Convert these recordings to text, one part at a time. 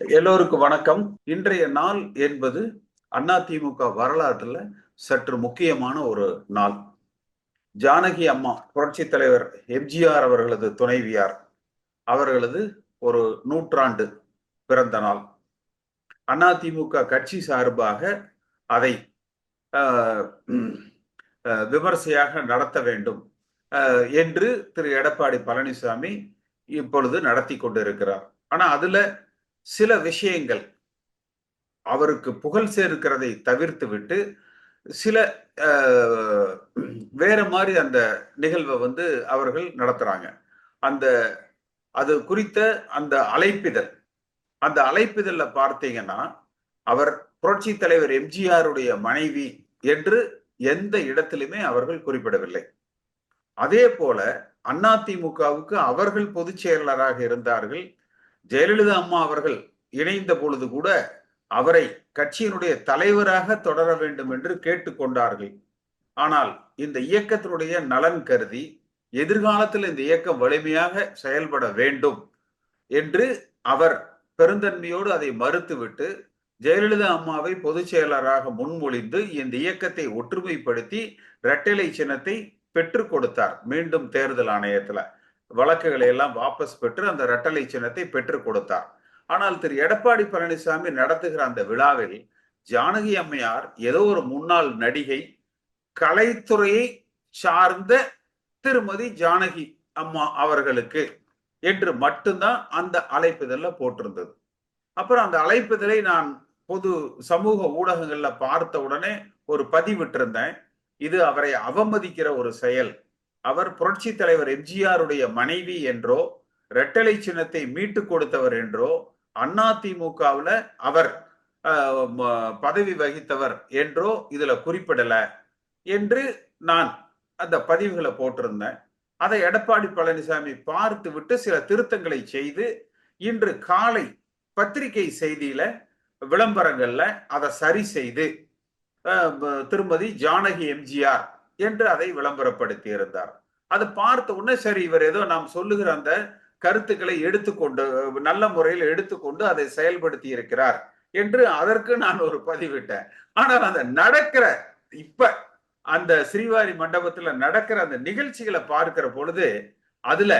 எல்லோருக்கும் வணக்கம். இன்றைய நாள் என்பது அதிமுக வரலாற்றுல சற்று முக்கியமான ஒரு நாள். ஜானகி அம்மா புரட்சி தலைவர் எம்ஜிஆர் அவர்களது துணைவியார் அவர்களது ஒரு நூற்றாண்டு பிறந்த நாள். அதிமுக கட்சி சார்பாக அதை விமர்சையாக நடத்த வேண்டும் என்று திரு எடப்பாடி பழனிசாமி இப்பொழுது நடத்தி கொண்டிருக்கிறார். ஆனா அதுல சில விஷயங்கள் அவருக்கு புகழ் சேர்க்கிறதை தவிர்த்து விட்டு சில வேற மாதிரி அந்த நிகழ்வை வந்து அவர்கள் நடத்துறாங்க. அந்த அது குறித்த அந்த அழைப்பிதழ் அந்த அழைப்பிதழ்ல பார்த்தீங்கன்னா அவர் புரட்சி தலைவர் எம்ஜிஆருடைய மனைவி என்று எந்த இடத்திலுமே அவர்கள் குறிப்பிடவில்லை. அதே போல அதிமுகவுக்கு அவர்கள் பொதுச் செயலாளராக இருந்தார்கள் ஜெயலலிதா அம்மா அவர்கள் இணைந்த பொழுது கூட அவரை கட்சியினுடைய தலைவராக தொடர வேண்டும் என்று கேட்டுக்கொண்டார்கள். ஆனால் இந்த இயக்கத்தினுடைய நலன் கருதி எதிர்காலத்தில் இந்த இயக்கம் வலிமையாக செயல்பட வேண்டும் என்று அவர் பெருந்தன்மையோடு அதை மறுத்துவிட்டு ஜெயலலிதா அம்மாவை பொதுச் செயலராக முன்மொழிந்து இந்த இயக்கத்தை ஒற்றுமைப்படுத்தி இரட்டைலை சின்னத்தை பெற்றுக் கொடுத்தார். மீண்டும் தேர்தல் ஆணையத்துல. வழக்குகளை எல்லாம் வாபஸ் பெற்று அந்த இரட்டலை சின்னத்தை பெற்றுக் கொடுத்தார். ஆனால் திரு. எடப்பாடி பழனிசாமி நடத்துகிற அந்த விழாவில் ஜானகி அம்மையார் ஏதோ ஒரு முன்னாள் நடிகை கலைத்துறையை சார்ந்த திருமதி ஜானகி அம்மா அவர்களுக்கு என்று மட்டும்தான் அந்த அழைப்புதல்ல போட்டிருந்தது. அப்புறம் அந்த அழைப்புதலை நான் பொது சமூக ஊடகங்கள்ல பார்த்த உடனே ஒரு பதிவிட்டிருந்தேன். இது அவரை அவமதிக்கிற ஒரு செயல். அவர் புரட்சி தலைவர் எம்ஜிஆருடைய மனைவி என்றோ ரெட்டலை சின்னத்தை மீட்டு கொடுத்தவர் என்றோ திமுகவில் அவர் பதவி வகித்தவர் என்றோ இதுல குறிப்பிடல என்று நான் அந்த பதிவுகளை போட்டிருந்தேன். அதை எடப்பாடி பழனிசாமி பார்த்து விட்டு சில திருத்தங்களை செய்து இன்று காலை பத்திரிகை செய்தியில விளம்பரங்கள்ல அதை சரி செய்து திருமதி ஜானகி எம்ஜிஆர் என்று அதை விளம்பரப்படுத்தி இருந்தார். அது பார்த்த உடனே சரி இவர் ஏதோ நாம் சொல்லுகிற அந்த கருத்துக்களை எடுத்துக்கொண்டு நல்ல முறையில் எடுத்துக்கொண்டு அதை செயல்படுத்தி இருக்கிறார் என்று அதற்கு நான் ஒரு பதிவிட்டேன். ஆனால் அந்த நடக்கிற இப்ப அந்த ஸ்ரீவாரி மண்டபத்துல நடக்கிற அந்த நிகழ்ச்சிகளை பார்க்கிற பொழுது அதுல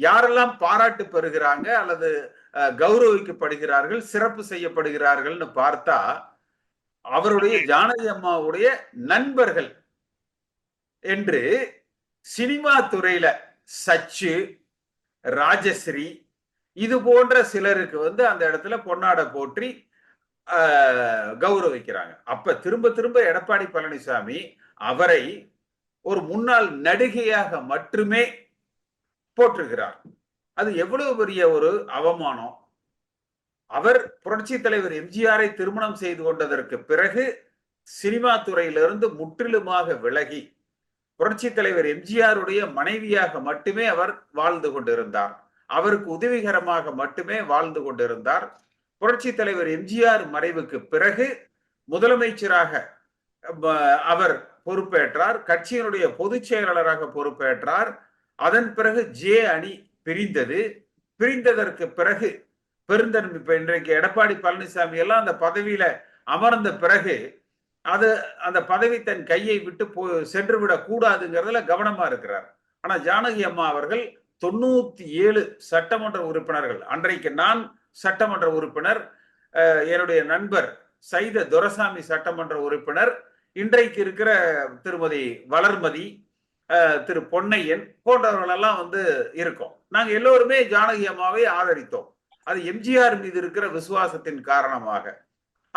யாரெல்லாம் பாராட்டு பெறுகிறாங்க அல்லது கௌரவிக்கப்படுகிறார்கள் சிறப்பு செய்யப்படுகிறார்கள்னு பார்த்தா அவருடைய ஜானகி அம்மாவுடைய நண்பர்கள் என்று சினிமா துறையில சச்சு ராஜஸ்ரீ இது போன்ற சிலருக்கு வந்து அந்த இடத்துல பொன்னாட போற்றி கௌரவிக்கிறாங்க. அப்ப திரும்ப திரும்ப எடப்பாடி பழனிசாமி அவரை ஒரு முன்னாள் நடிகையாக மட்டுமே போற்றுகிறார். அது எவ்வளவு பெரிய ஒரு அவமானம். அவர் புரட்சி தலைவர் எம்ஜிஆரை திருமணம் செய்து கொண்டதற்கு பிறகு சினிமா துறையிலிருந்து முற்றிலுமாக விலகி புரட்சி தலைவர் எம்ஜிஆருடைய மனைவியாக மட்டுமே அவர் வாழ்ந்து கொண்டிருந்தார். அவருக்கு உதவிகரமாக மட்டுமே வாழ்ந்து கொண்டிருந்தார். புரட்சி தலைவர் எம்ஜிஆர் மறைவுக்கு பிறகு முதலமைச்சராக அவர் பொறுப்பேற்றார். கட்சியினுடைய பொதுச் செயலாளராக பொறுப்பேற்றார். அதன் பிறகு ஜே அணி பிரிந்தது. பிரிந்ததற்கு பிறகு பெருந்தன்மை இப்ப இன்றைக்கு எடப்பாடி பழனிசாமி எல்லாம் அந்த பதவியில அமர்ந்த பிறகு அது அந்த பதவி தன் கையை விட்டு போ சென்று விட கூடாதுங்கிறதுல கவனமா இருக்கிறார். ஆனா ஜானகி அம்மா அவர்கள் தொண்ணூத்தி ஏழு சட்டமன்ற உறுப்பினர்கள். அன்றைக்கு நான் சட்டமன்ற உறுப்பினர் என்னுடைய நண்பர் சைத துரசாமி சட்டமன்ற உறுப்பினர் இன்றைக்கு இருக்கிற திருமதி வளர்மதி திரு பொன்னையன் போன்றவர்களெல்லாம் வந்து இருக்கோம். நாங்க எல்லோருமே ஜானகி அம்மாவை ஆதரித்தோம். அது எம்ஜிஆர் மீது இருக்கிற விசுவாசத்தின் காரணமாக.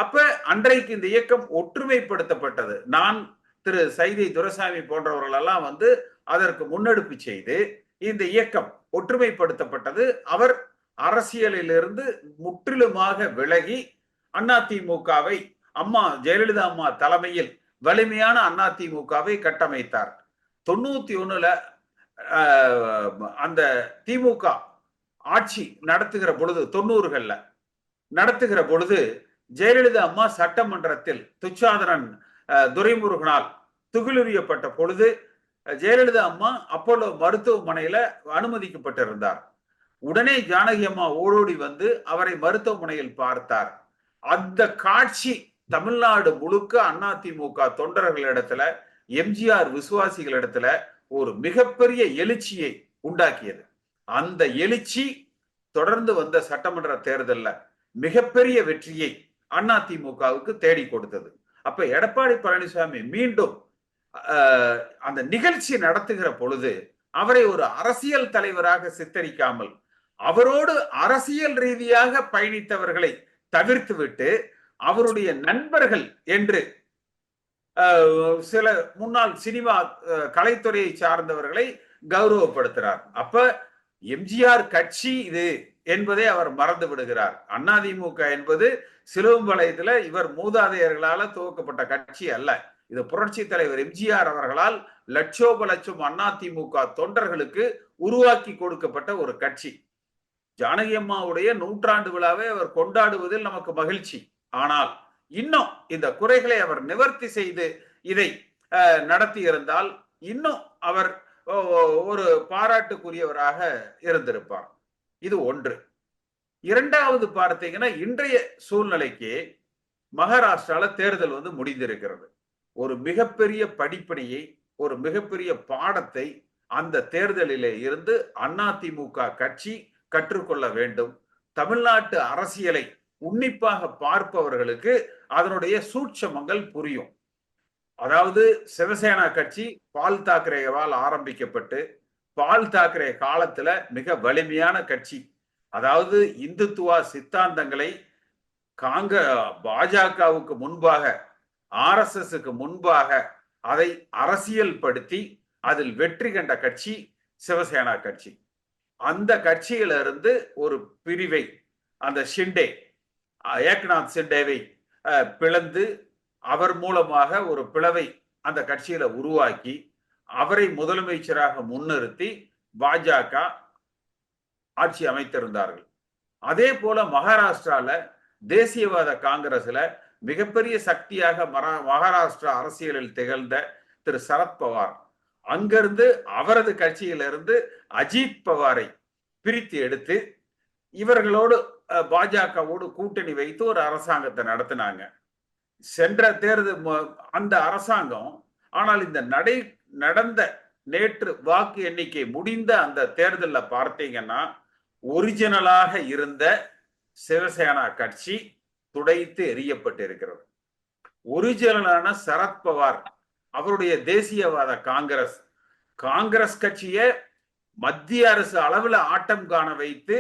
அப்ப அன்றைக்கு இந்த இயக்கம் ஒற்றுமைப்படுத்தப்பட்டது. நான் திரு சைதை துரசாமி போன்றவர்கள் எல்லாம் வந்து அதற்கு முன்னெடுப்பு செய்து இந்த இயக்கம் ஒற்றுமைப்படுத்தப்பட்டது. அவர் அரசியலிலிருந்து முற்றிலுமாக விலகி அதிமுகவை அம்மா ஜெயலலிதா அம்மா தலைமையில் வலிமையான அதிமுகவை கட்டமைத்தார். தொண்ணூத்தி ஒண்ணுல அந்த திமுக ஆட்சி நடத்துகிற பொழுது தொண்ணூறுகள்ல நடத்துகிற பொழுது ஜெயலலிதா அம்மா சட்டமன்றத்தில் துச்சாதனன் துரைமுருகனால் துகிலுரியப்பட்ட பொழுது ஜெயலலிதா அம்மா அப்போலோ மருத்துவமனையில அனுமதிக்கப்பட்டிருந்தார். உடனே ஜானகி அம்மா ஓடோடி வந்து அவரை மருத்துவமனையில் பார்த்தார். அந்த காட்சி தமிழ்நாடு முழுக்க அதிமுக தொண்டர்களிடத்துல எம்ஜிஆர் விசுவாசிகளிடத்துல ஒரு மிகப்பெரிய எழுச்சியை உண்டாக்கியது. அந்த எழுச்சி தொடர்ந்து வந்த சட்டமன்ற தேர்தல்ல மிகப்பெரிய வெற்றியை அதிமுகவுக்கு தேடி கொடுத்தது. அப்ப எடப்பாடி பழனிசாமி மீண்டும் அந்த நிகழ்ச்சி நடத்துகிற பொழுது அவரை ஒரு அரசியல் தலைவராக சித்தரிக்காமல் அவரோடு அரசியல் ரீதியாக பயணித்தவர்களை தவிர்த்துவிட்டு அவருடைய நண்பர்கள் என்று சில முன்னாள் சினிமா கலைத்துறையை சார்ந்தவர்களை கௌரவப்படுத்துறார். அப்ப எம்ஜிஆர் கட்சி இது என்பதை அவர் மறந்து விடுகிறார். அதிமுக என்பது சிலுவம்பாளையத்தில் இவர் மூதாதையர்களால துவக்கப்பட்ட கட்சி அல்ல. இது புரட்சி தலைவர் எம்ஜிஆர் அவர்களால் லட்சோப லட்சம் அதிமுக தொண்டர்களுக்கு உருவாக்கி கொடுக்கப்பட்ட ஒரு கட்சி. ஜானகி அம்மாவுடைய நூற்றாண்டு விழாவை அவர் கொண்டாடுவதில் நமக்கு மகிழ்ச்சி. ஆனால் இன்னும் இந்த குறைகளை அவர் நிவர்த்தி செய்து இதை நடத்தி இருந்தால் இன்னும் அவர் ஒரு பாராட்டுக்குரியவராக இருந்திருப்பார். இது ஒன்று. இரண்டாவது பார்த்தீங்கன்னா இன்றைய சூழ்நிலைக்கு மகாராஷ்டிரால தேர்தல் வந்து முடிந்திருக்கிறது. ஒரு மிகப்பெரிய படிப்பணியை ஒரு மிகப்பெரிய பாடத்தை அந்த தேர்தலிலே இருந்து அதிமுக கட்சி கற்றுக்கொள்ள வேண்டும். தமிழ்நாட்டு அரசியலை உன்னிப்பாக பார்ப்பவர்களுக்கு அதனுடைய சூட்சமங்கள் புரியும். அதாவது சிவசேனா கட்சி பால் தாக்கரேவால் ஆரம்பிக்கப்பட்டு பால் தாக்கரே காலத்துல மிக வலிமையான கட்சி. அதாவது இந்துத்துவா சித்தாந்தங்களை காங்க பாஜகவுக்கு முன்பாக ஆர் எஸ் எஸ்க்கு முன்பாக அதை அரசியல் படுத்தி அதில் வெற்றி கண்ட கட்சி சிவசேனா கட்சி. அந்த கட்சியிலிருந்து ஒரு பிரிவை அந்த ஷிண்டே ஏக்நாத் ஷிண்டேவை பிளந்து அவர் மூலமாக ஒரு பிளவை அந்த கட்சியில உருவாக்கி அவரை முதலமைச்சராக முன்னிறுத்தி பாஜக ஆட்சி அமைத்திருந்தார்கள். அதே போல மகாராஷ்டிரால தேசியவாத காங்கிரஸ்ல மிகப்பெரிய சக்தியாக மகாராஷ்டிரா அரசியலில் திகழ்ந்த திரு சரத்பவார் அங்கிருந்து அவரது கட்சியிலிருந்து அஜித் பவாரை பிரித்து எடுத்து இவர்களோடு பாஜகவோடு கூட்டணி வைத்து ஒரு அரசாங்கத்தை நடத்தினாங்க. சென்ற தேர்தல் அந்த அரசாங்கம் ஆனால் இந்த நடை நடந்த நேற்று வாக்கு எண்ணிக்கை முடிந்த அந்த தேர்தலில் பார்த்தீங்கன்னா ஒரிஜினலாக இருந்த சிவசேனா கட்சி துடைத்து எரியப்பட்டிருக்கிறது ஒரிஜினலான சரத்பவார் அவருடைய தேசியவாத காங்கிரஸ் காங்கிரஸ் கட்சியை மத்திய அரசு அளவில் ஆட்டம் காண வைத்து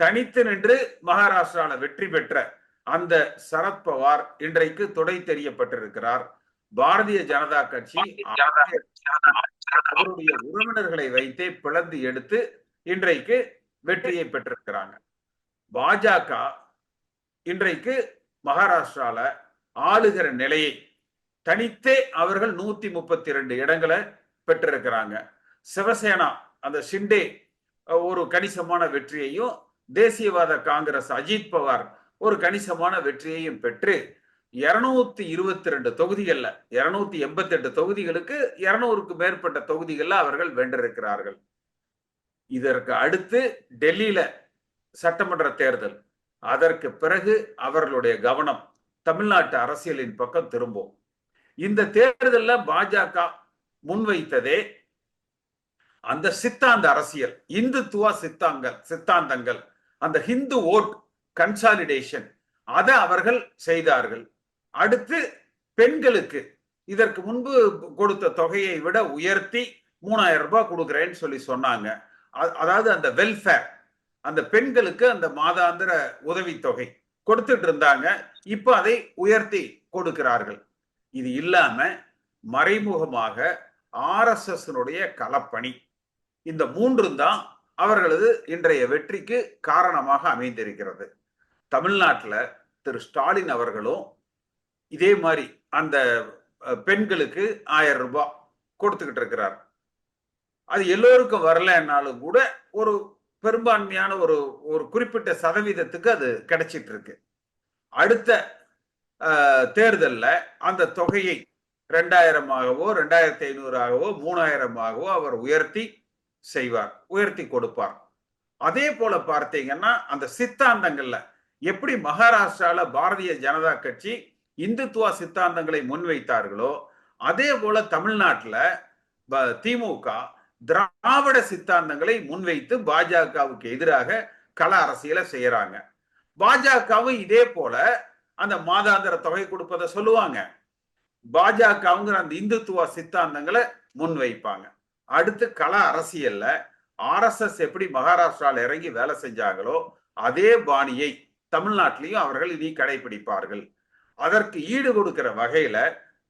தனித்து நின்று மகாராஷ்டிராவில் வெற்றி பெற்ற அந்த சரத்பவார் இன்றைக்கு துடை தெரியப்பட்டிருக்கிறார் பாரதிய ஜனதா கட்சி அவருடைய உறவினர்களை வைத்தே பிளந்து எடுத்து இன்றைக்கு வெற்றியை பெற்றிருக்கிறாங்க. பாஜக இன்றைக்கு மகாராஷ்டிரால ஆளுகிற நிலையை தனித்தே அவர்கள் நூத்தி முப்பத்தி ரெண்டு இடங்களை பெற்றிருக்கிறாங்க. சிவசேனா அந்த ஷிண்டே ஒரு கணிசமான வெற்றியையும் தேசியவாத காங்கிரஸ் அஜித் பவார் ஒரு கணிசமான வெற்றியையும் பெற்று இருநூத்தி இருபத்தி ரெண்டு தொகுதிகள்ல இருநூத்தி எண்பத்தி எட்டு தொகுதிகளுக்கு இருநூறுக்கு மேற்பட்ட தொகுதிகள்ல அவர்கள் வென்றிருக்கிறார்கள். இதற்கு அடுத்து டெல்லியில சட்டமன்ற தேர்தல். அதற்கு பிறகு அவர்களுடைய கவனம் தமிழ்நாட்டு அரசியலின் பக்கம் திரும்பும். இந்த தேர்தலில் பாஜக முன்வைத்ததே அந்த சித்தாந்த அரசியல் இந்துத்துவ சித்தாங்கள் சித்தாந்தங்கள் அந்த ஹிந்து ஓட் கன்சாலிடேஷன் அதை அவர்கள் செய்தார்கள். அடுத்து பெண்களுக்கு இதற்கு முன்பு கொடுத்த தொகையை விட உயர்த்தி மூணாயிரம் ரூபாய் கொடுக்குறேன்னு சொல்லி சொன்னாங்க. அதாவது அந்த வெல்ஃபேர் அந்த பெண்களுக்கு அந்த மாதாந்திர உதவித்தொகை கொடுத்துட்டு இருந்தாங்க. இப்ப அதை உயர்த்தி கொடுக்கிறார்கள். இது இல்லாம மறைமுகமாக ஆர் எஸ் எஸ் கலப்பணி இந்த மூன்றும் தான் அவர்களது இன்றைய வெற்றிக்கு காரணமாக அமைந்திருக்கிறது. தமிழ்நாட்டில் திரு ஸ்டாலின் அவர்களும் இதே மாதிரி அந்த பெண்களுக்கு ஆயிரம் ரூபாய் கொடுத்துக்கிட்டு இருக்கிறார். அது எல்லோருக்கும் வரலன்னாலும் கூட ஒரு பெரும்பான்மையான ஒரு ஒரு குறிப்பிட்ட சதவீதத்துக்கு அது கிடைச்சிட்டு இருக்கு. அடுத்த தேர்தலில் அந்த தொகையை ரெண்டாயிரமாகவோ ரெண்டாயிரத்தி ஐநூறாகவோ மூணாயிரமாகவோ அவர் உயர்த்தி செய்வார் உயர்த்தி கொடுப்பார். அதே போல பார்த்தீங்கன்னா அந்த சித்தாந்தங்கள்ல எப்படி மகாராஷ்டிரால பாரதிய ஜனதா கட்சி இந்துத்துவ சித்தாந்தங்களை முன்வைத்தார்களோ அதே போல தமிழ்நாட்டில் திமுக திராவிட சித்தாந்தங்களை முன்வைத்து பாஜகவுக்கு எதிராக கள அரசியலை செய்யறாங்க. பாஜகவும் இதே போல அந்த மாதாந்திர தொகை கொடுப்பதை சொல்லுவாங்க. பாஜகவுங்கிற அந்த இந்துத்துவ சித்தாந்தங்களை முன்வைப்பாங்க. அடுத்து கள அரசியல்ல ஆர்எஸ்எஸ் எப்படி மகாராஷ்டிராவில் இறங்கி வேலை செஞ்சாங்களோ அதே பாணியை தமிழ்நாட்டிலையும் அவர்கள் இனி கடைபிடிப்பார்கள். அதற்கு ஈடு கொடுக்கிற வகையில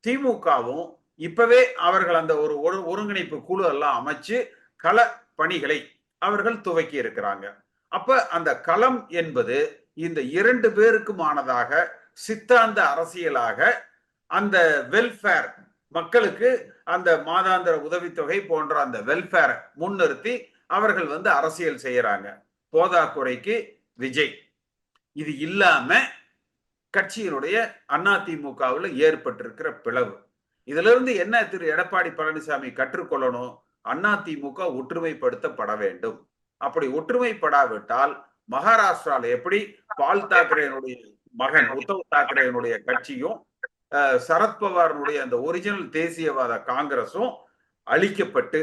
திமுகவும் இப்பவே அவர்கள் அந்த ஒரு ஒருங்கிணைப்பு குழு எல்லாம் அமைச்சு கள பணிகளை அவர்கள் துவக்கி இருக்கிறாங்க. அப்ப அந்த களம் என்பது இந்த இரண்டு பேருக்குமானதாக சித்தாந்த அரசியலாக அந்த வெல்ஃபேர் மக்களுக்கு அந்த மாதாந்திர உதவித்தொகை போன்ற அந்த வெல்ஃபேர் முன்னிறுத்தி அவர்கள் வந்து அரசியல் செய்யறாங்க. போதாக்குறைக்கு விஜய். இது இல்லாம கட்சியினுடைய அதிமுகவில் ஏற்பட்டிருக்கிற பிளவு. இதுல இருந்து என்ன திரு எடப்பாடி பழனிசாமி கற்றுக்கொள்ளணும்? அதிமுக ஒற்றுமைப்படுத்தப்பட வேண்டும். அப்படி ஒற்றுமைப்படாவிட்டால் மகாராஷ்டிரால எப்படி பால் தாக்கரேனுடைய மகன் உத்தவ் தாக்கரேனுடைய கட்சியும் சரத்பவாரனுடைய அந்த ஒரிஜினல் தேசியவாத காங்கிரஸும் அழிக்கப்பட்டு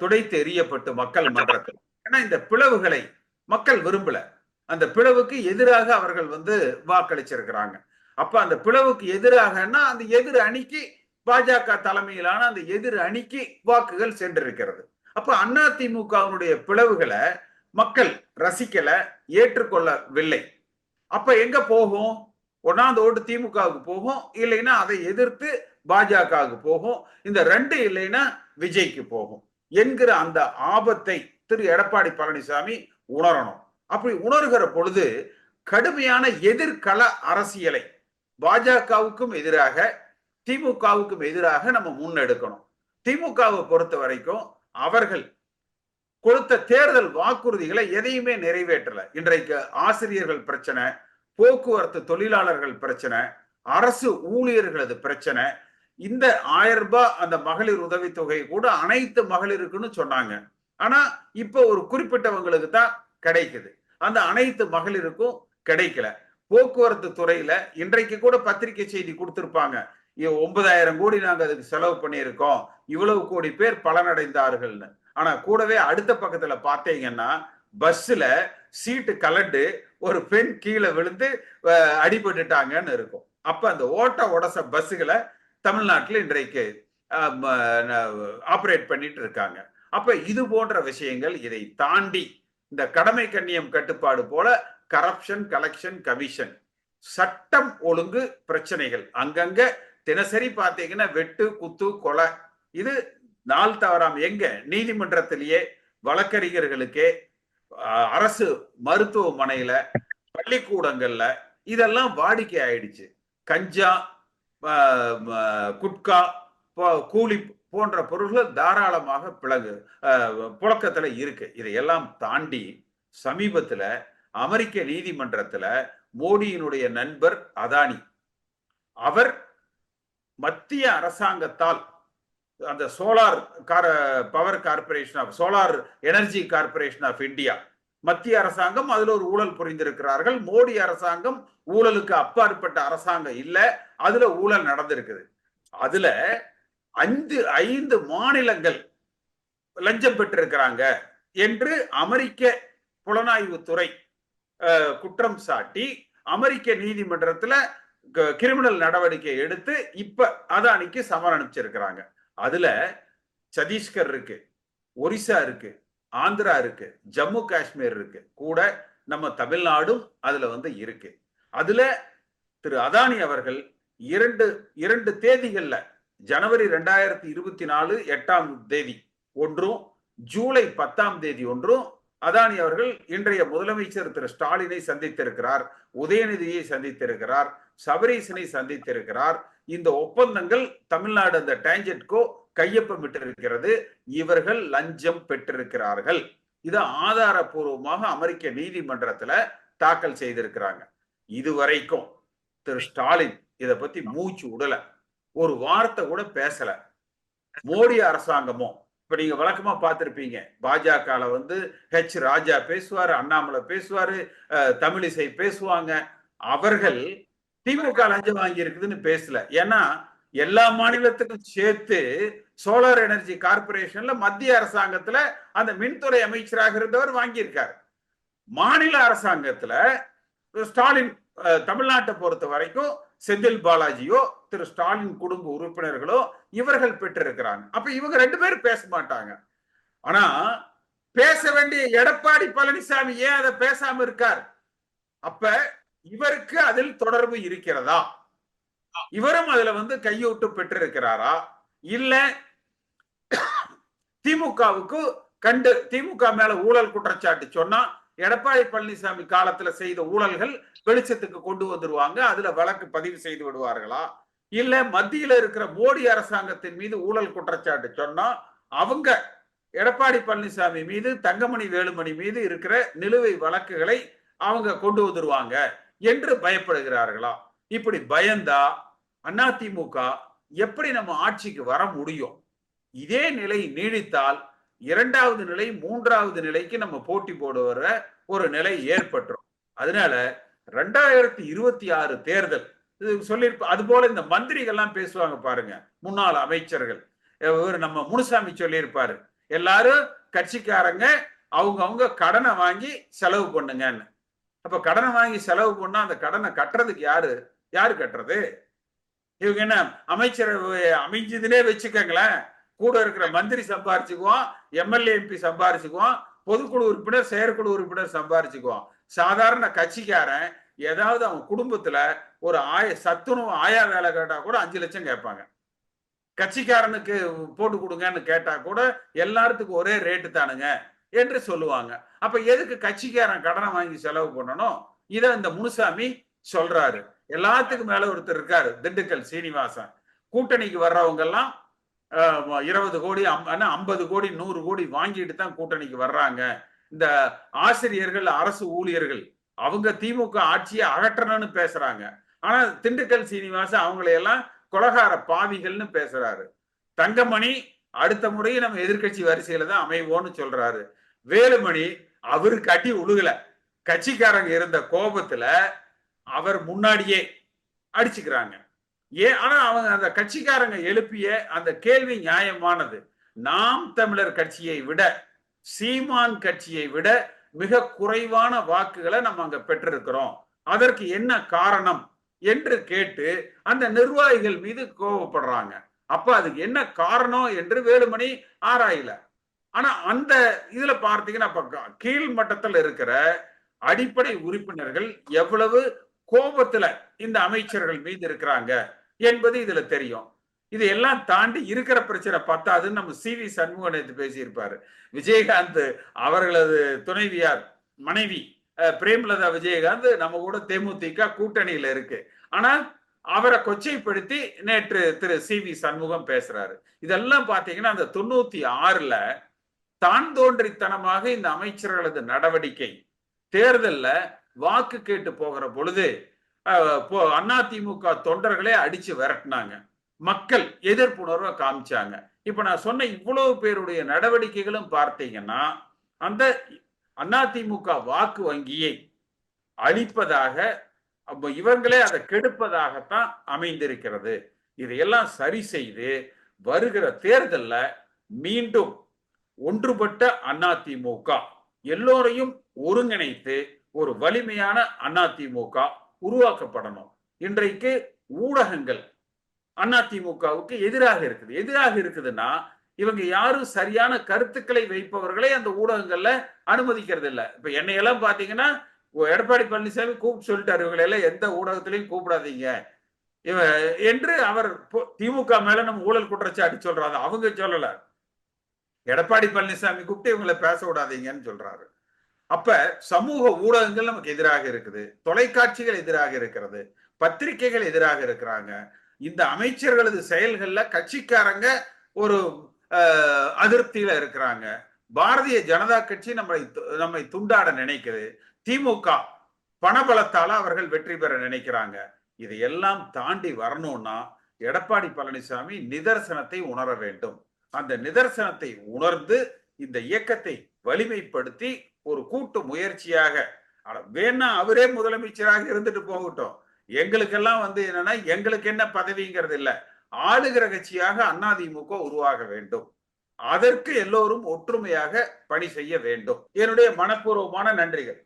துடைத்து எறியப்பட்டு மக்கள் மன்றத்தில். ஏன்னா இந்த பிளவுகளை மக்கள் விரும்பல. அந்த பிளவுக்கு எதிராக அவர்கள் வந்து வாக்களிச்சிருக்கிறாங்க. அப்ப அந்த பிளவுக்கு எதிராகன்னா அந்த எதிர் அணிக்கு பாஜக தலைமையிலான அந்த எதிர் அணிக்கு வாக்குகள் சென்றிருக்கிறது. அப்ப அதிமுகவினுடைய பிளவுகளை மக்கள் ரசிக்கல ஏற்றுக்கொள்ளவில்லை. அப்ப எங்க போகும்? ஒன்னாந்த ஓட்டு திமுகவுக்கு போகும் இல்லைன்னா அதை எதிர்த்து பாஜகவுக்கு போகும் இந்த ரெண்டு இல்லைன்னா விஜய்க்கு போகும் என்கிற அந்த ஆபத்தை திரு. எடப்பாடி பழனிசாமி உணரணும். அப்படி உணர்கிற பொழுது கடுமையான எதிர்கள அரசியலை பாஜகவுக்கும் எதிராக திமுகவுக்கும் எதிராக நம்ம முன்னெடுக்கணும். திமுகவை பொறுத்த வரைக்கும் அவர்கள் கொடுத்த தேர்தல் வாக்குறுதிகளை எதையுமே நிறைவேற்றல. இன்றைக்கு ஆசிரியர்கள் பிரச்சனை போக்குவரத்து தொழிலாளர்கள் பிரச்சனை அரசு ஊழியர்களது பிரச்சனை இந்த ஆயிரம் ரூபாய் அந்த மகளிர் உதவித்தொகை கூட அனைத்து மகளிருக்குன்னு சொன்னாங்க. ஆனா இப்ப ஒரு குறிப்பிட்டவங்களுக்கு தான் கிடைக்குது. அந்த அனைத்து மகளிருக்கும் கிடைக்கல. போக்குவரத்து துறையில இன்றைக்கு கூட பத்திரிகை செய்தி கொடுத்திருப்பாங்க. ஒன்பதாயிரம் கோடி நாங்க அதுக்கு செலவு பண்ணியிருக்கோம். இவ்வளவு கோடி பேர் பலனடைந்தார்கள்னு. ஆனா கூடவே அடுத்த பக்கத்துல பார்த்தீங்கன்னா பஸ்ல சீட்டு கலண்டு ஒரு பெண் கீழே விழுந்து அடிபட்டுட்டாங்கன்னு இருக்கும். அப்ப அந்த ஓட்ட உடச பஸ்ஸுகளை தமிழ்நாட்டில் இன்றைக்கு ஆப்ரேட் பண்ணிட்டு இருக்காங்க. அப்ப இது போன்ற விஷயங்கள் இதை தாண்டி இந்த கடமை கண்ணியம் கட்டுப்பாடு போல கரப்ஷன் கலெக்ஷன் கமிஷன் சட்டம் ஒழுங்கு பிரச்சனைகள். அங்கங்க தினசரி பார்த்தீங்கன்னா வெட்டு குத்து கொலை. இது நாள் தவறாம எங்க? நீதிமன்றத்திலேயே வழக்கறிஞர்களுக்கே அரசு மருத்துவமனையில பள்ளிக்கூடங்கள்ல இதெல்லாம் வாடிக்கை ஆயிடுச்சு கஞ்சா குட்கா கூலி போன்ற பொருள்கள் தாராளமாக பிளகு புழக்கத்துல இருக்கு. இதையெல்லாம் தாண்டி சமீபத்துல அமெரிக்க நீதிமன்றத்துல மோடியினுடைய நண்பர் அதானி அவர் மத்திய அரசாங்கத்தால் அந்த சோலார் கார power corporation of solar energy corporation of India மத்திய அரசாங்கம் அதுல ஒரு ஊழல் புரிந்திருக்கிறார்கள். மோடி அரசாங்கம் ஊழலுக்கு அப்பாற்பட்ட அரசாங்கம் இல்ல அதுல ஊழல் நடந்திருக்குது. அதுல அஞ்சு ஐந்து மாநிலங்கள் லஞ்சம் பெற்றிருக்கிறாங்க என்று அமெரிக்க புலனாய்வு துறை குற்றம் சாட்டி அமெரிக்க நீதிமன்றத்துல கிரிமினல் நடவடிக்கை எடுத்து இப்ப அதானிக்கு சமன் அனுப்பிச்சிருக்கிறாங்க அதுல சத்தீஸ்கர் இருக்கு ஒரிசா இருக்கு ஆந்திரா இருக்கு ஜம்மு காஷ்மீர் இருக்கு கூட நம்ம தமிழ்நாடும் அதுல வந்து இருக்கு. அதுல திரு அதானி அவர்கள் இரண்டு இரண்டு தேதிகள்ல ஜனவரி ரெண்டாயிரத்தி இருபத்தி நாலு எட்டாம் தேதி ஒன்றும் ஜூலை பத்தாம் தேதி ஒன்றும் அதானி அவர்கள் இன்றைய முதலமைச்சர் திரு ஸ்டாலினை சந்தித்திருக்கிறார் உதயநிதியை சந்தித்திருக்கிறார் சபரீசனை சந்தித்திருக்கிறார். இந்த ஒப்பந்தங்கள் தமிழ்நாடு அந்த டேஞ்சட்கோ கையொப்பமிட்டிருக்கிறது. இவர்கள் லஞ்சம் பெற்றிருக்கிறார்கள். இது ஆதாரபூர்வமாக அமெரிக்க நீதிமன்றத்துல தாக்கல் செய்திருக்கிறாங்க. இதுவரைக்கும் திரு ஸ்டாலின் இதை பத்தி மூச்சு விடலை. ஒரு வார்த்தை கூட பேசல. மோடி அரசாங்கமும் இப்ப நீங்க வழக்கமா பார்த்திருப்பீங்க. பாஜகல வந்து ஹெச் ராஜா பேசுவாரு அண்ணாமலை பேசுவாரு தமிழிசை பேசுவாங்க. அவர்கள் திமுக லஞ்சம் வாங்கி இருக்குதுன்னு பேசல. ஏன்னா எல்லா மாநிலத்துக்கும் சேர்த்து சோலார் எனர்ஜி கார்பரேஷன்ல மத்திய அரசாங்கத்துல அந்த மின்துறை அமைச்சராக இருந்தவர் வாங்கியிருக்காரு. மாநில அரசாங்கத்துல ஸ்டாலின் தமிழ்நாட்டை பொறுத்த வரைக்கும் செந்தில் பாலாஜியோ திரு ஸ்டாலின் குடும்ப உறுப்பினர்களோ இவர்கள் பெற்றிருக்கிறாங்க. அப்ப இவங்க ரெண்டு பேரும் பேச மாட்டாங்க. ஆனா பேச வேண்டிய எடப்பாடி பழனிசாமி ஏன் அதை பேசாம இருக்கார்? அப்ப இவருக்கு அதில் தொடர்பு இருக்கிறதா? இவரும் அதுல வந்து கையூட்டு பெற்றிருக்கிறாரா? இல்ல திமுகவுக்கு கண்டு திமுக மேல ஊழல் குற்றச்சாட்டு சொன்னா எடப்பாடி பழனிசாமி காலத்துல செய்த ஊழல்கள் வெளிச்சத்துக்கு கொண்டு வந்துருவாங்க அதுல வழக்கு பதிவு செய்து விடுவார்களா? இல்ல மத்தியில இருக்கிற மோடி அரசாங்கத்தின் மீது ஊழல் குற்றச்சாட்டு சொன்னா அவங்க எடப்பாடி பழனிசாமி மீது தங்கமணி வேலுமணி மீது இருக்கிற நிலுவை வழக்குகளை அவங்க கொண்டு வந்துருவாங்க என்று பயப்படுகிறார்களா? இப்படி பயந்தா அதிமுக எப்படி நம்ம ஆட்சிக்கு வர முடியும்? இதே நிலை நீடித்தால் இரண்டாவது நிலை மூன்றாவது நிலைக்கு நம்ம போட்டி போடுவர ஒரு நிலை ஏற்பட்டுரும். அதனால ரெண்டாயிரத்தி இருபத்தி ஆறு தேர்தல் சொல்லியிருப்ப அது போல இந்த மந்திரிகள்லாம் பேசுவாங்க பாருங்க முன்னாள் அமைச்சர்கள். நம்ம முனுசாமி சொல்லியிருப்பாரு. எல்லாரும் கட்சிக்காரங்க அவங்க அவங்க கடனை வாங்கி செலவு பண்ணுங்கன்னு. அப்ப கடனை வாங்கி செலவு பண்ணா அந்த கடனை கட்டுறதுக்கு யாரு? யாரு கட்டுறது? இவங்க என்ன அமைச்சர் அமைஞ்சதுலே வச்சுக்கோங்களேன். கூட இருக்கிற மந்திரி சம்பாரிச்சுக்குவோம் எம்எல்ஏ எம்பி சம்பாரிச்சுக்குவோம் பொதுக்குழு உறுப்பினர் செயற்குழு உறுப்பினர் சம்பாரிச்சுக்குவோம். சாதாரண கட்சிக்காரன் ஏதாவது அவங்க குடும்பத்துல ஒரு ஆய சத்துணவு ஆயா வேலை கேட்டா கூட அஞ்சு லட்சம் கேட்பாங்க. கட்சிக்காரனுக்கு போட்டு கொடுங்கன்னு கேட்டா கூட எல்லாத்துக்கும் ஒரே ரேட்டு தானுங்க என்று சொல்லுவாங்க. அப்ப எதுக்கு கட்சிக்காரன் கடனை வாங்கி செலவு பண்ணணும் இத இந்த முனுசாமி சொல்றாரு. எல்லாத்துக்கும் மேல ஒருத்தர் இருக்காரு திண்டுக்கல் சீனிவாசன். கூட்டணிக்கு வர்றவங்க எல்லாம் இருபது கோடி ஐம்பது கோடி நூறு கோடி வாங்கிட்டு தான் கூட்டணிக்கு வர்றாங்க. இந்த ஆசிரியர்கள் அரசு ஊழியர்கள் அவங்க திமுக ஆட்சியை அகற்றணும்னு பேசுறாங்க. ஆனா திண்டுக்கல் சீனிவாசன் அவங்களையெல்லாம் கொலகார பாவிகள்னு பேசுறாரு. தங்கமணி அடுத்த முறையும் நம்ம எதிர்கட்சி வரிசையில தான் அமைவோன்னு சொல்றாரு. வேலுமணி அவருக்கு அடி உழுகல. கட்சிக்காரங்க இருந்த கோபத்துல அவர் முன்னாடியே அடிச்சுக்கிறாங்க. ஏன் ஆனா அவங்க அந்த கட்சிக்காரங்க எழுப்பிய அந்த கேள்வி நியாயமானது. நாம் தமிழர் கட்சியை விட சீமான் கட்சியை விட மிக குறைவான வாக்குகளை நம்ம அங்க பெற்றிருக்கிறோம். அதற்கு என்ன காரணம்? என்று கேட்டு அந்த நிர்வாகிகள் மீது கோவப்படுறாங்க. அப்ப அதுக்கு என்ன காரணம் என்று வேலுமணி ஆராயல. ஆனா அந்த இதுல பார்த்தீங்கன்னா கீழ் மட்டத்தில் இருக்கிற அடிப்படை உறுப்பினர்கள் எவ்வளவு கோபத்துல இந்த அமைச்சர்கள் மீது இருக்கிறாங்க என்பது இதுல தெரியும். இது எல்லாம் தாண்டி இருக்கிற பிரச்சனை பத்தாதுன்னு நம்ம சி வி சண்முகன் எடுத்து பேசியிருப்பாரு. விஜயகாந்த் அவர்களது துணைவியார் மனைவி பிரேமலதா விஜயகாந்த் நம்ம கூட தேமுதிக கூட்டணியில இருக்கு. ஆனா அவரை கொச்சைப்படுத்தி நேற்று திரு சி வி சண்முகம் பேசுறாரு. இதெல்லாம் பாத்தீங்கன்னா அந்த தொண்ணூத்தி ஆறுல தான் தோன்றித்தனமாக இந்த அமைச்சர்களது நடவடிக்கை தேர்தல்ல வாக்கு கேட்டு போகிற பொழுது அதிமுக தொண்டர்களே அடிச்சு விரட்டினாங்க. மக்கள் எதிர்ப்புணர்வை காமிச்சாங்க. இப்ப நான் சொன்ன இவ்வளவு பேருடைய நடவடிக்கைகளும் பார்த்தீங்கன்னா அந்த அதிமுக வாக்கு வங்கியை அப்போ இவங்களே அதை கெடுப்பதாகத்தான் அமைந்திருக்கிறது. இதையெல்லாம் சரி செய்து வருகிற தேர்தலில் மீண்டும் ஒன்றுபட்ட அதிமுக எல்லோரையும் ஒருங்கிணைத்து ஒரு வலிமையான அதிமுக உருவாக்கப்படணும். இன்றைக்கு ஊடகங்கள் அதிமுகவுக்கு எதிராக இருக்குது. எதிராக இருக்குதுன்னா இவங்க யாரும் சரியான கருத்துக்களை வைப்பவர்களை அந்த ஊடகங்கள்ல அனுமதிக்கிறது இல்லை இப்ப என்னையெல்லாம் பாத்தீங்கன்னா எடப்பாடி பழனிசாமி கூப்பிட்டு சொல்லிட்டாரு. இவங்களை எல்லாம் எந்த ஊடகத்திலையும் கூப்பிடாதீங்க. இவ என்று அவர் திமுக மேல நம்ம ஊழல் குற்றச்சாட்டு சொல்றாரு. அவங்க சொல்லல. எடப்பாடி பழனிசாமி கூப்பிட்டு இவங்களை பேச விடாதீங்கன்னு சொல்றாரு. அப்ப சமூக ஊடகங்கள் நமக்கு எதிராக இருக்குது. தொலைக்காட்சிகள் எதிராக இருக்கிறது. பத்திரிகைகள் எதிராக இருக்கிறாங்க. இந்த அமைச்சர்களது செயல்கள்ல கட்சிக்காரங்க ஒரு அதிருப்தியில இருக்கிறாங்க. பாரதிய ஜனதா கட்சி நம்மை நம்மை துண்டாட நினைக்குது. திமுக பணபலத்தால அவர்கள் வெற்றி பெற நினைக்கிறாங்க. இதையெல்லாம் தாண்டி வரணும்னா எடப்பாடி பழனிசாமி நிதர்சனத்தை உணர வேண்டும். அந்த நிதர்சனத்தை உணர்ந்து இந்த இயக்கத்தை வலிமைப்படுத்தி ஒரு கூட்டு முயற்சியாக வேணா அவரே முதலமைச்சராக இருந்துட்டு போகட்டும். எங்களுக்கெல்லாம் வந்து என்னன்னா எங்களுக்கு என்ன பதவிங்கிறது இல்ல. ஆளுகிற கட்சியாக அதிமுக உருவாக வேண்டும். அதற்கு எல்லோரும் ஒற்றுமையாக பணி செய்ய வேண்டும். என்னுடைய மனப்பூர்வமான நன்றிகள்.